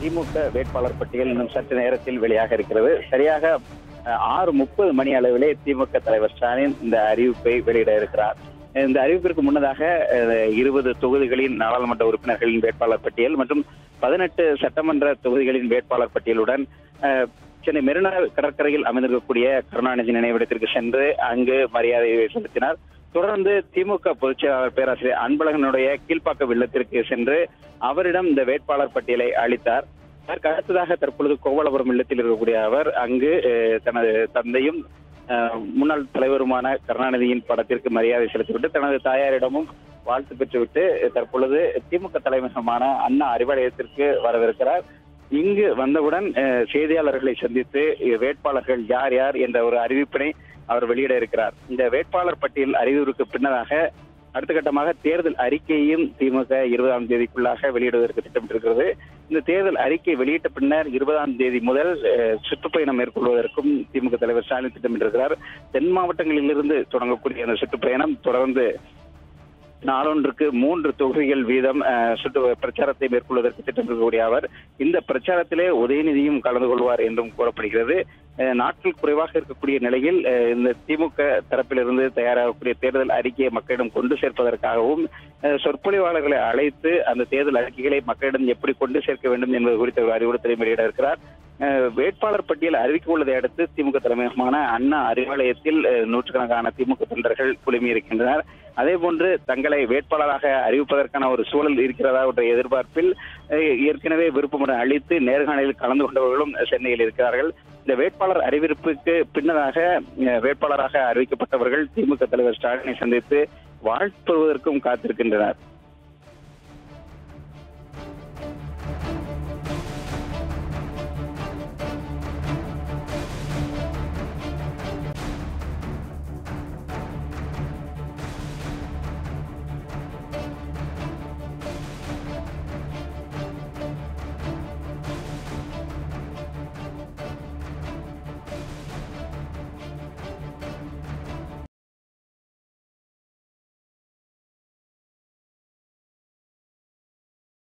திமுக வேட்பாளர் பட்டியல் இன்னும் சற்று நேரத்தில் வெளியாக இருக்கிறது. சரியாக ஆறு முப்பது மணி அளவிலே திமுக தலைவர் ஸ்டாலின் இந்த அறிவிப்பை வெளியிட இருக்கிறார். இந்த அறிவிப்பிற்கு முன்னதாக இருபது தொகுதிகளின் நாடாளுமன்ற உறுப்பினர்களின் வேட்பாளர் பட்டியல் மற்றும் பதினெட்டு சட்டமன்ற தொகுதிகளின் வேட்பாளர் பட்டியலுடன் சென்னை மெரினா கடற்கரையில் அமைந்திருக்கக்கூடிய கருணாநிதி நினைவிடத்திற்கு சென்று அங்கு மரியாதையை செலுத்தினார். தொடர்ந்து திமுக பொதுச்செயலாளர் பேராசிரியர் அன்பழகனுடைய கீழ்ப்பாக்கம் இல்லத்திற்கு சென்று அவரிடம் இந்த வேட்பாளர் பட்டியலை அளித்தார். அதற்கு அடுத்ததாக தற்பொழுது கோவலபுரம் இல்லத்தில் இருக்கக்கூடிய அவர் அங்கு தனது தந்தையும் முன்னாள் தலைவருமான கருணாநிதியின் படத்திற்கு மரியாதை செலுத்திவிட்டு தனது தாயாரிடமும் வாழ்த்து பெற்றுவிட்டு தற்பொழுது திமுக தலைமையகமான அண்ணா அறிவாலயத்திற்கு வரவிருக்கிறார். இங்கு வந்தவுடன் செய்தியாளர்களை சந்தித்து வேட்பாளர்கள் யார் யார் என்ற ஒரு அறிவிப்பினை அவர் வெளியிட இருக்கிறார். இந்த வேட்பாளர் பட்டியல் அறிவிப்புக்கு பின்னதாக அடுத்த கட்டமாக தேர்தல் அறிக்கையும் திமுக இருபதாம் தேதிக்குள்ளாக வெளியிடுவதற்கு திட்டமிட்டிருக்கிறது. இந்த தேர்தல் அறிக்கை வெளியிட்ட பின்னர் இருபதாம் தேதி முதல் சுற்றுப்பயணம் மேற்கொள்வதற்கும் திமுக தலைவர் ஸ்டாலின் திட்டமிட்டிருக்கிறார். தென் மாவட்டங்களிலிருந்து தொடங்கக்கூடிய அந்த சுற்றுப்பயணம் தொடர்ந்து நாளொன்றுக்கு மூன்று தொகுதிகள் வீதம் சுற்று பிரச்சாரத்தை மேற்கொள்வதற்கு திட்டமிடக்கூடிய அவர் இந்த பிரச்சாரத்திலே உதயநிதியும் கலந்து கொள்வார் என்றும் கூறப்படுகிறது. நாட்கள் குறைவாக இருக்கக்கூடிய நிலையில் இந்த திமுக தரப்பிலிருந்து தயாராகக்கூடிய தேர்தல் அறிக்கையை மக்களிடம் கொண்டு சேர்ப்பதற்காகவும் சொற்பொழிவாளர்களை அழைத்து அந்த தேர்தல் அறிக்கைகளை மக்களிடம் எப்படி கொண்டு சேர்க்க வேண்டும் என்பது குறித்த ஒரு அறிவுறுத்தலை வெளியிட இருக்கிறார். வேட்பாளர் பட்டியல் அறிவிக்க உள்ளதை அடுத்து திமுக தலைமையகமான அண்ணா அறிவாலயத்தில் நூற்றுக்கணக்கான திமுக தொண்டர்கள் குழுமியிருக்கின்றனர். அதே போன்று தங்களை வேட்பாளராக அறிவிப்பதற்கான ஒரு சூழல் இருக்கிறதா என்ற எதிர்பார்ப்பில் அஹ், ஏற்கனவே விருப்பமனு அளித்து நேர்காணலில் கலந்து கொண்டவர்களும் சென்னையில் இருக்கிறார்கள். இந்த வேட்பாளர் அறிவிப்புக்கு பின்னதாக வேட்பாளராக அறிவிக்கப்பட்டவர்கள் திமுக தலைவர் ஸ்டாலினை சந்தித்து வாழ்த்துவதற்கும் காத்திருக்கின்றனர்.